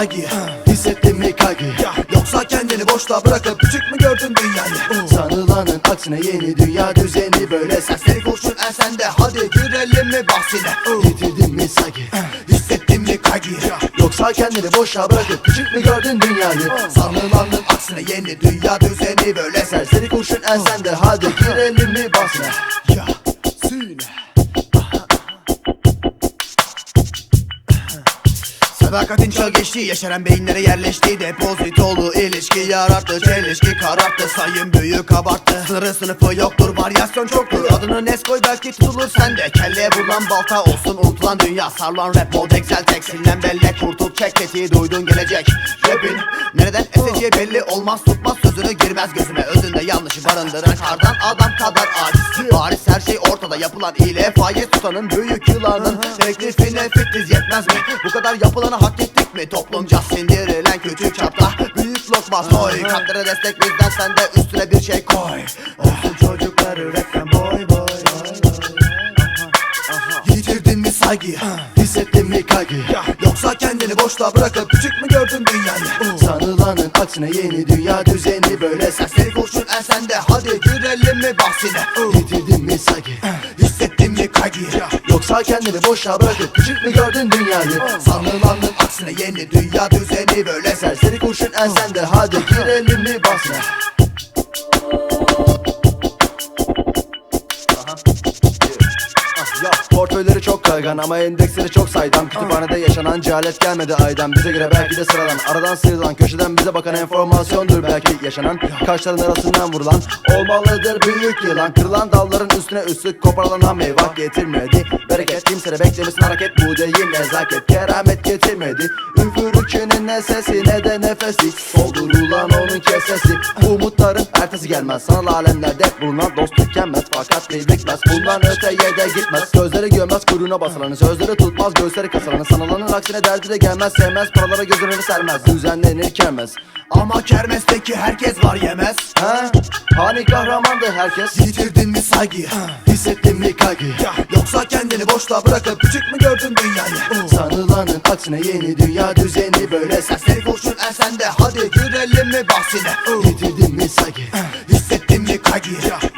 saygı Hissettin mi kaygı Yoksa kendini boşta bırakıp küçük mü gördün dünyayı? Sanılanın aksine yeni dünya düzeni böyle Serseri kurşun ensende hadi girelim mi bahsine? Yitirdin mi saygı Hissettin mi kaygı Yoksa kendini boşa bırakıp küçük mü gördün dünyayı? Sanılanın aksine yeni dünya düzeni böyle Serseri kurşun ensende hadi girelim Sadakatin çağı geçti Yeşeren beyinlere yerleşti. Depozitolu ilişki yarattı Çelişki kararttı. Sayın büyük abarttı Sınırı sınıfı yoktur Varyasyon çoktur. Adını nes koy belki tutulur sende. Kelleye vurulan balta olsun unutulan dünya. Sarılan rap mod excel tekstinden bellek. Kurtul çek tetiği duydun gelecek. Rapin nereden eseceği belli olmaz. Tutmaz sözünü girmez gözüme. Özünde yanlışı barındıran kardan adam kadar aciz. Bariz her şey ortada yapılan iyiliğe faiz tutanın Büyük yılanın. Teklifine fikriz yetmez mi? Bu kadar yapılanı hak ettik mi? Toplumca sindirilen küçük çapta Büyük lokma soy Kalplere destek bizden sen de üstüne bir şey koy Olsun çocukları rapten boy boy Yitirdin mi saygı? Hissettin mi kaygı? Yoksa kendini boşta bırakıp küçük mü gördün dünyayı? Sanılanın aksine yeni dünya düzeni böyle Serseri kurşun ensende hadi girelim mi bahsine? Yitirdin mi saygı? Yoksa kendini boşa bırakıp küçük mü gördün dünyayı? Sanılanın aksine yeni dünya düzeni böyle Serseri kurşun ensende hadi girelim mi bahsine? Ya. Portföyleri çok kaygan ama endeksleri çok saydam. Kütüphanede yaşanan cehalet gelmedi aydan. Bize göre belki de sıradan. Aradan sıyrılan köşeden bize bakan enformasyondur belki yaşanan. Kaşların arasından vurulan Olmalıdır büyük yılan. Kırılan dalların üstüne üstlük koparılan meyve getirmedi Bereket kimse beklemesin hareket Bu değil nezaket. Keramet getirmedi. Üfürükçünün ne sesi ne de nefesi. Soldurulan onun kesesi. Umutların ertesi gelmez. Sanal alemlerde bulunan dost tükenmez. Fakat bir bitmez. Bundan öteye de gitmez. Sözleri gömez kuyruğuna basılanı Sözleri tutmaz göğüsleri kasalanı Sanılanın aksine derdi de gelmez Sevmez. Paralara gözünü sermez. Düzenlenir kermez. Ama kermesteki herkes var yemez. Ha? Hani kahramandı herkes? Yitirdin mi saygı? Hissettin mi kaygı? Yoksa kendini boşta bırakıp küçük mü gördün dünyayı? Sanılanın aksine yeni dünya düzeni böyle Serseri kurşun ensende hadi girelim mi bahsine? Yitirdin mi saygı? Hissettin mi kaygı?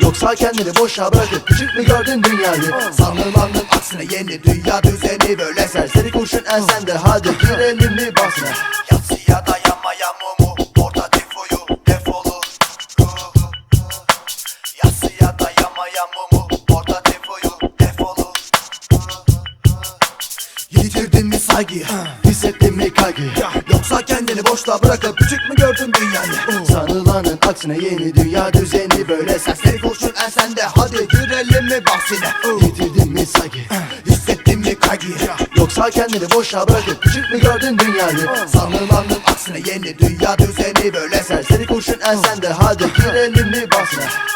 Yoksa kendini boşa bırakıp küçük mü gördün dünyayı? Sanılanın aksine yeni dünya düzeni böyle Serseri kurşun ensende hadi girelim mi bahsine? Yatsıya dayanmayan mi saygı? Hissettin mi kaygı? Yoksa kendini boşta bırakıp küçük mü gördün dünyayı? Sanılanın aksine yeni dünya düzeni böyle Serseri kurşun ensende hadi girelim mi bahsine? Yitirdin mi saygı? Hissettin mi kaygı? Yoksa kendini boşa bırakıp küçük mü gördün dünyayı? Sanılanın aksine yeni dünya düzeni böyle Serseri kurşun ensende hadi girelim mi bahsine?